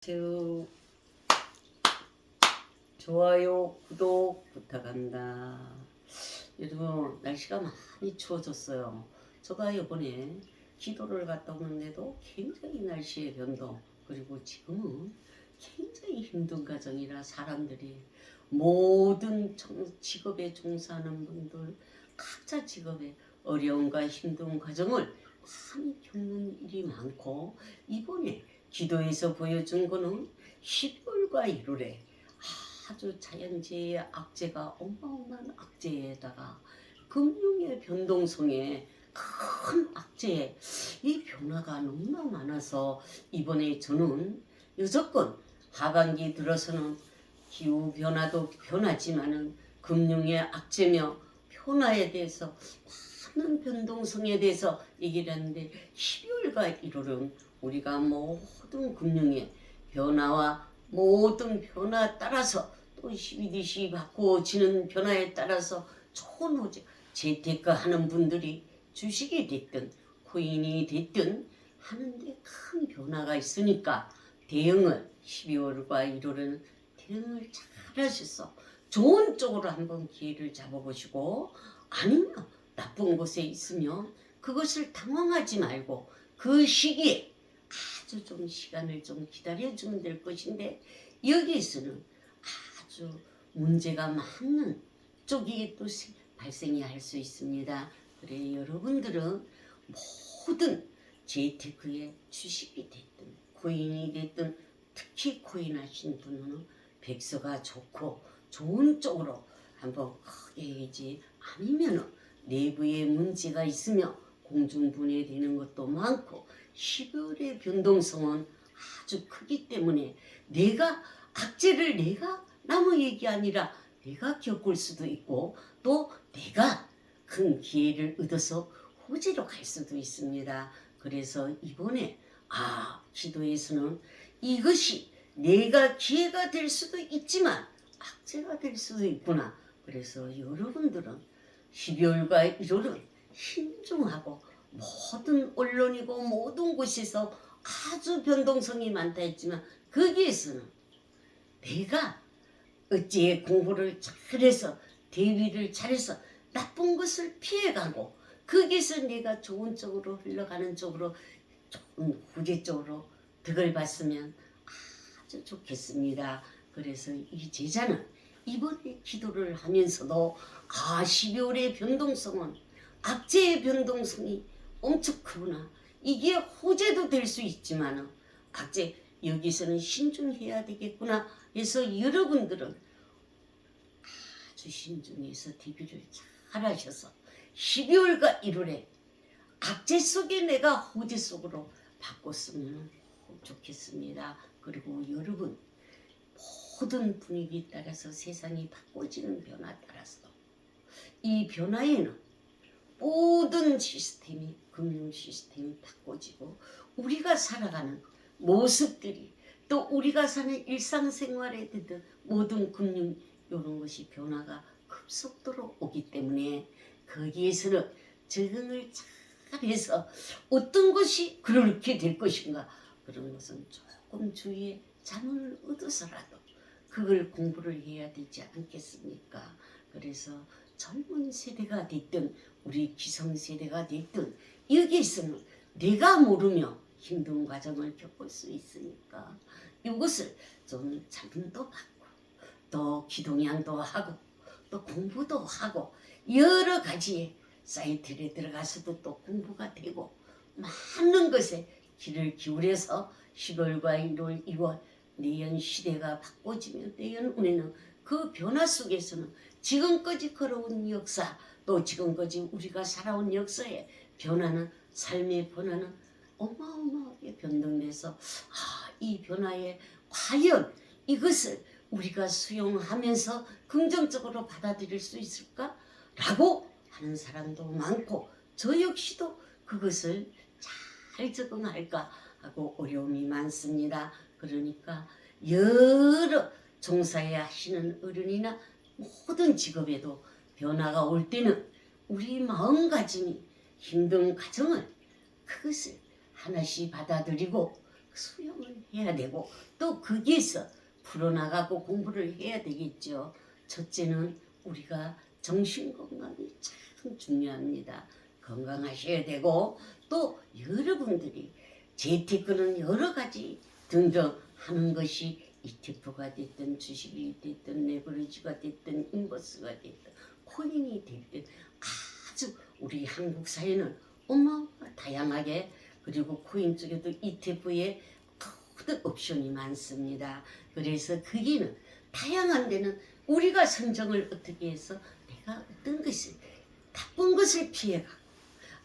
쭉 좋아요, 구독 부탁합니다. 요즘 날씨가 많이 추워졌어요. 제가 이번에 기도를 갔다 오는데도 굉장히 날씨의 변동 그리고 지금은 굉장히 힘든 과정이라 사람들이 모든 정- 직업에 종사하는 분들 각자 직업에 어려움과 힘든 과정을 많이 겪는 일이 많고 이번에 기도에서 보여준 거는 12월과 1월에 아주 자연재해의 악재가 어마어마한 악재에다가 금융의 변동성에 큰 악재에 이 변화가 너무나 많아서 이번에 저는 무조건 하반기 들어서는 기후 변화도 변하지만은 금융의 악재며 변화에 대해서 많은 변동성에 대해서 얘기를 하는데 12월과 1월은 우리가 모든 금융의 변화와 모든 변화에 따라서 또 12디시 바꾸어지는 변화에 따라서 좋은 호재 재테크 하는 분들이 주식이 됐든 코인이 됐든 하는데 큰 변화가 있으니까 대응을 12월과 1월에는 대응을 잘 하셔서 좋은 쪽으로 한번 기회를 잡아보시고 아니면 나쁜 곳에 있으면 그것을 당황하지 말고 그 시기에 아주 좀 시간을 좀 기다려주면 될 것인데 여기에서는 아주 문제가 많은 쪽이 또 세- 발생이 할 수 있습니다. 그래 여러분들은 모든 재테크의 주식이 됐든 코인이 됐든 특히 코인 하신 분은 백서가 좋고 좋은 쪽으로 한번 크게 해야지 아니면은 내부에 문제가 있으며 공중분해되는 것도 많고 12월의 변동성은 아주 크기 때문에 내가 악재를 내가 남의 얘기 아니라 내가 겪을 수도 있고 또 내가 큰 기회를 얻어서 호재로 갈 수도 있습니다. 그래서 이번에 아 기도에서는 이것이 내가 기회가 될 수도 있지만 악재가 될 수도 있구나. 그래서 여러분들은 12월과 1월은 신중하고 모든 언론이고 모든 곳에서 아주 변동성이 많다 했지만 거기에서는 내가 어찌에 공부를 잘해서 대비를 잘해서 나쁜 것을 피해가고 거기서 내가 좋은 쪽으로 흘러가는 쪽으로 좋은 후제 쪽으로 득을 봤으면 아주 좋겠습니다. 그래서 이 제자는 이번에 기도를 하면서도 아 12월의 변동성은 악재의 변동성이 엄청 크구나. 이게 호재도 될 수 있지만은 악재 여기서는 신중해야 되겠구나. 그래서 여러분들은 아주 신중해서 DB를 잘 하셔서 12월과 1월에 악재 속에 내가 호재 속으로 바꿨으면 좋겠습니다. 그리고 여러분 모든 분위기 따라서 세상이 바꿔지는 변화 따라서 이 변화에는 모든 시스템이 금융 시스템이 바꿔지고 우리가 살아가는 모습들이 또 우리가 사는 일상생활에 대한 모든 금융 이런 것이 변화가 급속도로 오기 때문에 거기에서는 적응을 잘해서 어떤 것이 그렇게 될 것인가 그런 것은 조금 주위에 자문을 얻어서라도 그걸 공부를 해야 되지 않겠습니까? 그래서 젊은 세대가 됐든 우리 기성 세대가 됐든 여기에서는 내가 모르며 힘든 과정을 겪을 수 있으니까. 이것을 좀 자문도 받고 또 기동량도 하고 또 공부도 하고 여러 가지의 사이트에 들어가서도 또 공부가 되고 많은 것에 귀를 기울여서 10월과 1월, 2월 내연 시대가 바꿔지면 내연 운에는 그 변화 속에서는 지금까지 걸어온 역사 또 지금까지 우리가 살아온 역사의 변화는 삶의 변화는 어마어마하게 변동돼서 아, 이 변화에 과연 이것을 우리가 수용하면서 긍정적으로 받아들일 수 있을까? 라고 하는 사람도 많고 저 역시도 그것을 잘 적응할까 하고 어려움이 많습니다. 그러니까 여러 종사에 하시는 어른이나 모든 직업에도 변화가 올 때는 우리 마음가짐이 힘든 과정을 그것을 하나씩 받아들이고 수영을 해야 되고 또 거기에서 풀어나가고 공부를 해야 되겠죠. 첫째는 우리가 정신 건강이 참 중요합니다. 건강하셔야 되고 또 여러분들이 재테크는 여러 가지 등등 하는 것이 ETF가 됐든 주식이 됐든 레버리지가 됐든 인버스가 됐든 코인이 됐든 아주 우리 한국 사회는 어마어마 다양하게 그리고 코인 쪽에도 ETF에 모든 옵션이 많습니다. 그래서 거기는 다양한 데는 우리가 선정을 어떻게 해서 내가 어떤 것을 나쁜 것을 피해가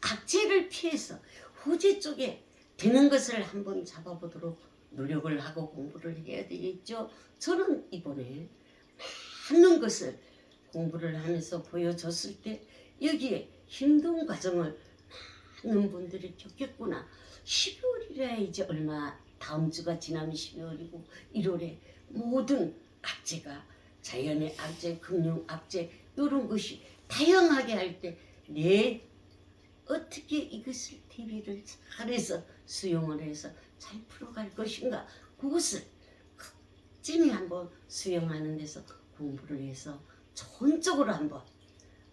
악재를 피해서 후지 쪽에 되는 것을 한번 잡아보도록 노력을 하고 공부를 해야 되겠죠. 저는 이번에 많은 것을 공부를 하면서 보여줬을 때 여기에 힘든 과정을 많은 분들이 겪겠구나. 12월이라 이제 얼마 다음 주가 지나면 12월이고 1월에 모든 악재가 자연의 악재, 금융 악재 이런 것이 다양하게 할 때 내 어떻게 이것을 대비를 잘해서 수용을 해서 잘 풀어갈 것인가 그것을 찜히 한번 수용하는 데서 공부를 해서 좋은 쪽으로 한번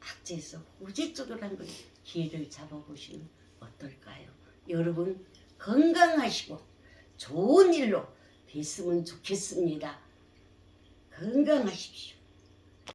악재에서 후지 쪽으로 한번 기회를 잡아보시면 어떨까요? 여러분 건강하시고 좋은 일로 뵀으면 좋겠습니다. 건강하십시오.